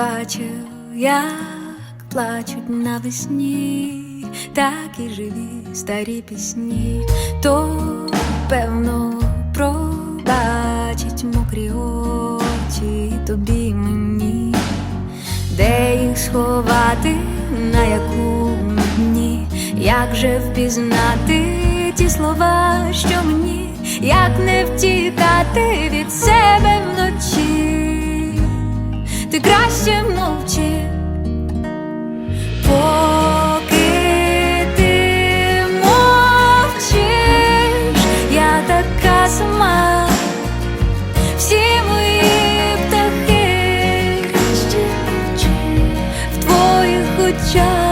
бачив, як плачуть навесні, так і живі старі пісні, то певно пробачить мокрі очі тобі й мені, де їх сховати, на якому дні, як же впізнати ті слова, що мені, як не втікати від себе вночі, ти краще мовчи. Поки ти мовчиш, я така сама, всі мої птахи в твоїх очах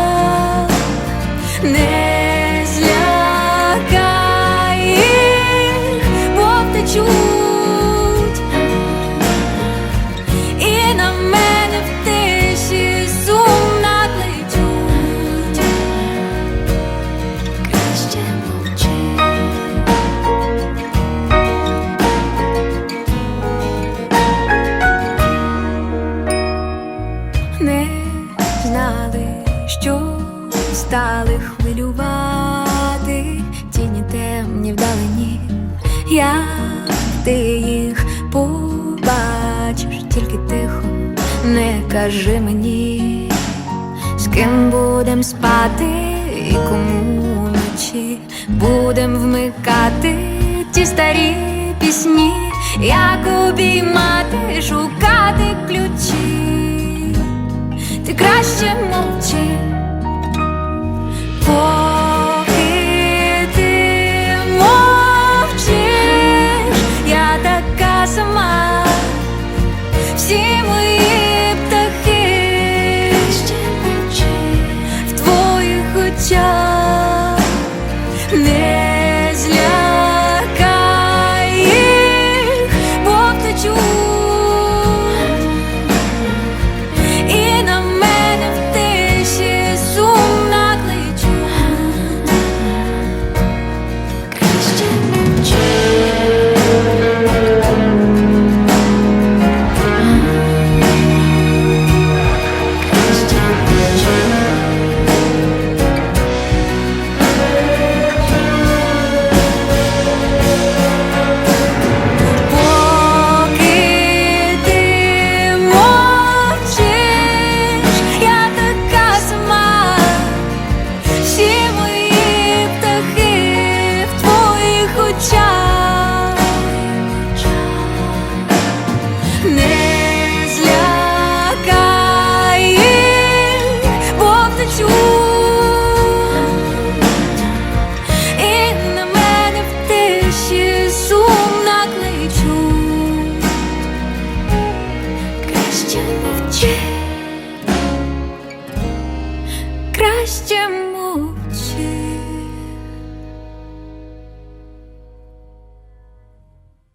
Стали хвилювати. Тіні темні вдалині, як ти їх побачиш, тільки тихо, не кажи мені, з ким будем спати і кому вночі будем вмикати ті старі пісні, як обіймати, шукати ключі? Ти краще не злякай їх, і на мене в тиші сумна кличу, краще мовчи, краще.